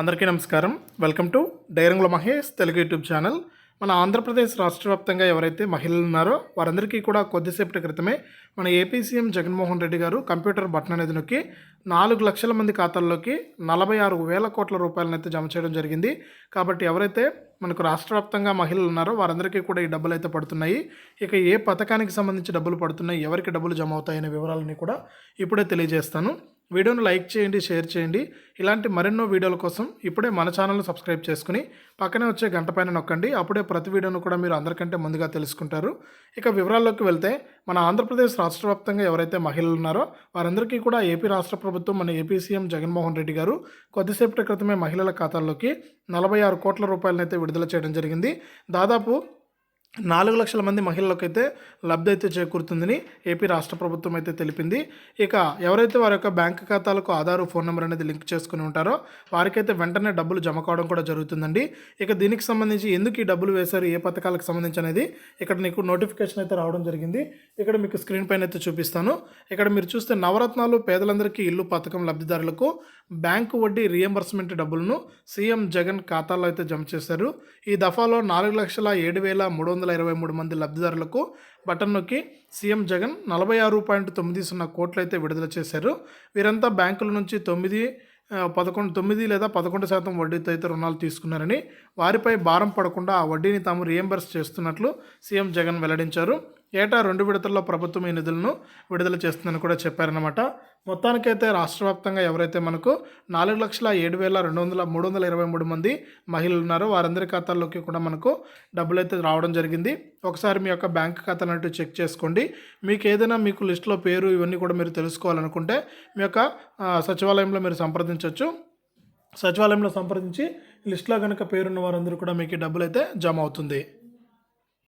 అందరికీ నమస్కారం. Welcome to డైరంగుల Mahesh Telugu YouTube channel. మన ఆంధ్రప్రదేశ్ రాష్ట్ర వ్యాప్తంగా ఎవరైతే మహిళలు ఉన్నారో వారందరికీ కూడా కొద్దిసేపటి క్రితమే మన ఏపీ సీఎం జగన్మోహన్ రెడ్డి గారు కంప్యూటర్ బటన్ అనేది నొక్కి నాలుగు లక్షల మంది ఖాతాల్లోకి నలభై ఆరు వేల కోట్ల రూపాయలను అయితే జమ చేయడం జరిగింది. కాబట్టి ఎవరైతే మనకు రాష్ట్ర వ్యాప్తంగా మహిళలు ఉన్నారో వారందరికీ కూడా ఈ డబ్బులు అయితే పడుతున్నాయి. ఇక ఏ పథకానికి సంబంధించి డబ్బులు పడుతున్నాయి ఎవరికి డబ్బులు జమ అవుతాయనే వివరాలని కూడా ఇప్పుడే తెలియజేస్తాను. వీడియోను లైక్ చేయండి షేర్ చేయండి. ఇలాంటి మరెన్నో వీడియోల కోసం ఇప్పుడే మన ఛానల్ను సబ్స్క్రైబ్ చేసుకుని పక్కనే వచ్చే గంట పైన నొక్కండి. అప్పుడే ప్రతి వీడియోను కూడా మీరు అందరికంటే ముందుగా తెలుసుకుంటారు. ఇక వివరాల్లోకి వెళ్తే మన ఆంధ్రప్రదేశ్ రాష్ట్ర వ్యాప్తంగా ఎవరైతే మహిళలు ఉన్నారో వారందరికీ కూడా ఏపీ రాష్ట్ర ప్రభుత్వం మన ఏపీ సీఎం జగన్మోహన్ రెడ్డి గారు కొద్దిసేపటి క్రితమే మహిళల ఖాతాల్లోకి నలభై ఆరు కోట్ల రూపాయలనైతే విడుదల చేయడం జరిగింది. దాదాపు నాలుగు లక్షల మంది మహిళలకు అయితే లబ్ధి అయితే చేకూరుతుందని ఏపీ రాష్ట్ర ప్రభుత్వం అయితే తెలిపింది. ఇక ఎవరైతే వారి యొక్క బ్యాంక్ ఖాతాలకు ఆధార్ ఫోన్ నెంబర్ అనేది లింక్ చేసుకుని ఉంటారో వారికైతే వెంటనే డబ్బులు జమ కావడం కూడా జరుగుతుందండి. ఇక దీనికి సంబంధించి ఎందుకు ఈ డబ్బులు వేశారు ఏ పథకాలకు సంబంధించి అనేది ఇక్కడ నీకు నోటిఫికేషన్ అయితే రావడం జరిగింది. ఇక్కడ మీకు స్క్రీన్ పైన అయితే చూపిస్తాను. ఇక్కడ మీరు చూస్తే నవరత్నాలు పేదలందరికీ ఇల్లు పథకం లబ్ధిదారులకు బ్యాంకు వడ్డీ రియంబర్స్మెంట్ డబ్బులను సీఎం జగన్ ఖాతాలో అయితే జమ చేశారు. ఈ దఫాలో నాలుగు లక్షల ఏడు వేల మూడు వందల ఇరవై మూడు మంది లబ్ధిదారులకు బటన్ నొక్కి సీఎం జగన్ నలభై ఆరు పాయింట్ తొమ్మిది సున్నా కోట్లు అయితే విడుదల చేశారు. వీరంతా బ్యాంకుల నుంచి తొమ్మిది పదకొండు తొమ్మిది లేదా పదకొండు శాతం వడ్డీతో అయితే రుణాలు తీసుకున్నారని వారిపై భారం పడకుండా ఆ వడ్డీని తాము రియంబర్స్ చేస్తున్నట్లు సీఎం జగన్ వెల్లడించారు. ఏటా రెండు విడతల్లో ప్రభుత్వం ఈ నిధులను విడుదల చేస్తుందని కూడా చెప్పారనమాట మొత్తానికైతే రాష్ట్ర వ్యాప్తంగా ఎవరైతే మనకు నాలుగు లక్షల ఏడు వేల రెండు వందల మూడు వందల ఇరవై మూడు మంది మహిళలు ఉన్నారో వారందరి ఖాతాల్లోకి కూడా మనకు డబ్బులు అయితే రావడం జరిగింది. ఒకసారి మీ యొక్క బ్యాంక్ ఖాతాను అంటూ చెక్ చేసుకోండి. మీకు ఏదైనా మీకు లిస్టులో పేరు ఇవన్నీ కూడా మీరు తెలుసుకోవాలనుకుంటే మీ యొక్క సచివాలయంలో మీరు సంప్రదించవచ్చు సచివాలయంలో సంప్రదించి లిస్టులో కనుక పేరున్న వారందరూ కూడా మీకు డబ్బులు అయితే జమ అవుతుంది.